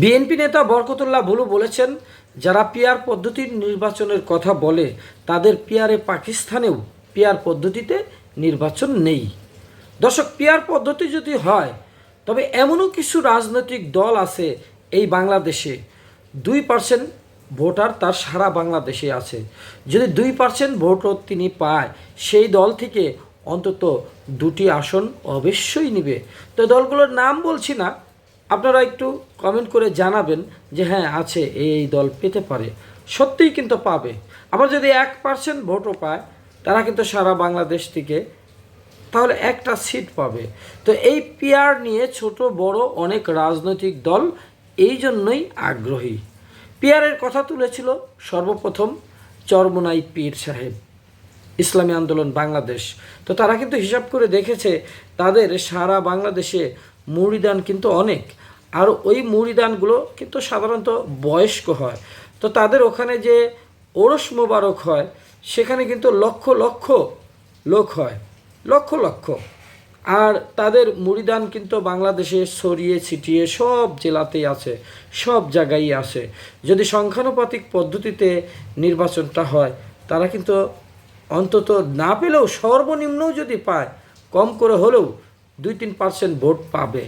BNP নেতা বরকতুল্লাহ ভুলু বলেছেন, যারা পিয়ার পদ্ধতির নির্বাচনের কথা বলে, তাদের পিয়ারে পাকিস্তানেও পিয়ার পদ্ধতিতে নির্বাচন নেই। দর্শক, পিয়ার পদ্ধতি যদি হয়, তবে এমনও কিছু রাজনৈতিক দল আছে এই বাংলাদেশে। দুই পার্সেন্ট ভোটার তার সারা বাংলাদেশে আছে। যদি দুই পার্সেন্ট ভোটও তিনি পায়, সেই দল থেকে অন্তত দুটি আসন অবশ্যই নিবে। তো দলগুলোর নাম বলছি না আপনারা একটু কমেন্ট করে জানাবেন যে হ্যাঁ আছে, এই দল পেতে পারে। সত্যিই কিন্তু পাবে। আবার যদি এক পার্সেন্ট ভোটও পায়, তারা কিন্তু সারা বাংলাদেশ থেকে তাহলে একটা সিট পাবে। তো এই পিয়ার নিয়ে ছোট, বড় অনেক রাজনৈতিক দল এই জন্যই আগ্রহী। পিয়ারের কথা তুলেছিল সর্বপ্রথম চরমনাই পীর সাহেব, ইসলামী আন্দোলন বাংলাদেশ। তো তারা কিন্তু হিসাব করে দেখেছে, তাদের সারা বাংলাদেশে মুড়িদান কিন্তু অনেক। আর ওই মুড়িদানগুলো কিন্তু সাধারণত বয়স্ক হয়। তো তাদের ওখানে যে ওরস মোবারক হয়, সেখানে কিন্তু লক্ষ লক্ষ লোক হয়। লক্ষ লক্ষ। আর তাদের মুড়িদান কিন্তু বাংলাদেশে ছড়িয়ে ছিটিয়ে সব জেলাতেই আছে, সব জায়গায় আছে। যদি সংখ্যানুপাতিক পদ্ধতিতে নির্বাচনটা হয়, তারা কিন্তু অন্তত না পেলেও সর্বনিম্নও যদি পায়, কম করে হলেও দুই তিন পার্সেন্ট ভোট পাবে।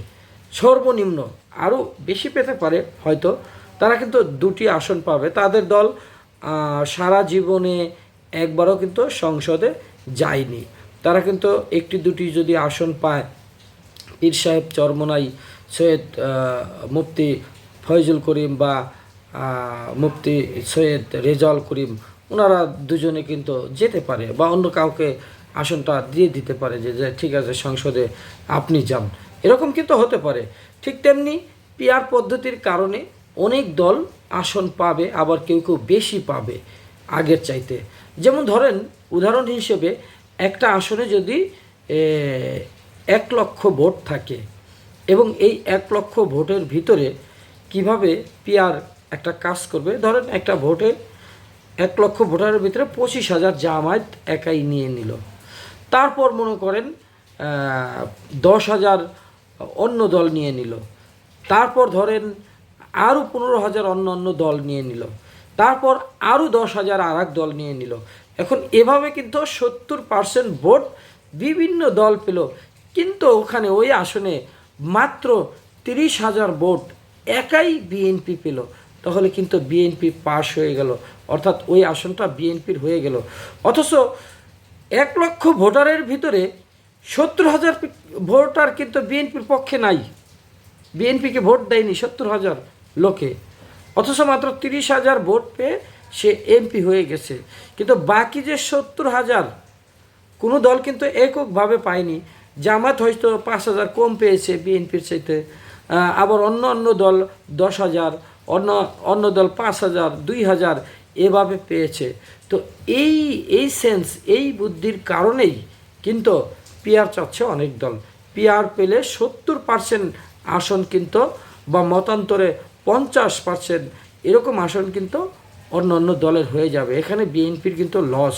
সর্বনিম্ন আরও বেশি পেতে পারে হয়তো, তারা কিন্তু দুটি আসন পাবে। তাদের দল সারা জীবনে একবারও কিন্তু সংসদে যায়নি। তারা কিন্তু একটি দুটি যদি আসন পায়, পীর সাহেব চরমনাই, সৈয়দ মুফতি ফয়জুল করিম বা মুফতি সৈয়দ রেজাল করিম ওনারা দুজনে কিন্তু যেতে পারে বা অন্য কাউকে আসনটা দিয়ে দিতে পারে যে ঠিক আছে, সংসদে আপনি যান। এরকম কিন্তু হতে পারে। ঠিক তেমনি পিয়ার পদ্ধতির কারণে অনেক দল আসন পাবে, আবার কেউ কেউ বেশি পাবে আগের চাইতে। যেমন ধরেন, উদাহরণ হিসেবে একটা আসনে যদি এক লক্ষ ভোট থাকে এবং এই এক লক্ষ ভোটের ভিতরে কীভাবে পিয়ার একটা কাজ করবে? ধরেন একটা ভোটে এক লক্ষ ভোটারের ভিতরে পঁচিশ হাজার জামায়াত একাই নিয়ে নিল। তারপর মনে করেন দশ হাজার অন্য দল নিয়ে নিল। তারপর ধরেন আরও পনেরো হাজার অন্য অন্য দল নিয়ে নিল। তারপর আরও দশ হাজার আর দল নিয়ে নিল। এখন এভাবে কিন্তু সত্তর পার্সেন্ট ভোট বিভিন্ন দল পেল। কিন্তু ওখানে ওই আসনে মাত্র তিরিশ হাজার ভোট একাই বিএনপি পেল। তাহলে কিন্তু বিএনপি পাশ হয়ে গেল। অর্থাৎ ওই আসনটা বিএনপির হয়ে গেল। অথচ এক লক্ষ ভোটারের ভিতরে সত্তর হাজার ভোটার কিন্তু বিএনপির পক্ষে নাই। বিএনপিকে ভোট দেয়নি সত্তর হাজার লোকে। অথচ মাত্র তিরিশ হাজার ভোট পেয়ে সে এমপি হয়ে গেছে। কিন্তু বাকি যে সত্তর হাজার, কোনো দল কিন্তু এককভাবে পায়নি। জামাত হয়তো পাঁচ হাজার কম পেয়েছে বিএনপির চাইতে। আবার অন্য অন্য দল দশ হাজার, অন্য অন্য দল পাঁচ হাজার, দুই হাজার। এভাবে পেয়েছে। তো এই এই সেন্স এই বুদ্ধির কারণেই কিন্তু পিয়ার চাচ্ছে অনেক দল। পিয়ার পেলে সত্তর পার্সেন্ট আসন কিন্তু বা মতান্তরে পঞ্চাশ পার্সেন্ট এরকম আসন কিন্তু অন্য অন্য দলের হয়ে যাবে। এখানে বিএনপির কিন্তু লস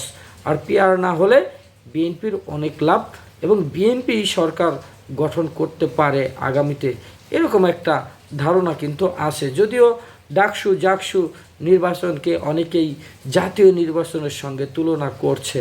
আর পিয়ার না হলে বিএনপির অনেক লাভ এবং বিএনপি সরকার গঠন করতে পারে আগামীতে। এরকম একটা ধারণা কিন্তু আছে যদিও ডাকসু জাকসু নির্বাচনকে অনেকেই জাতীয় নির্বাচনের সঙ্গে তুলনা করছে।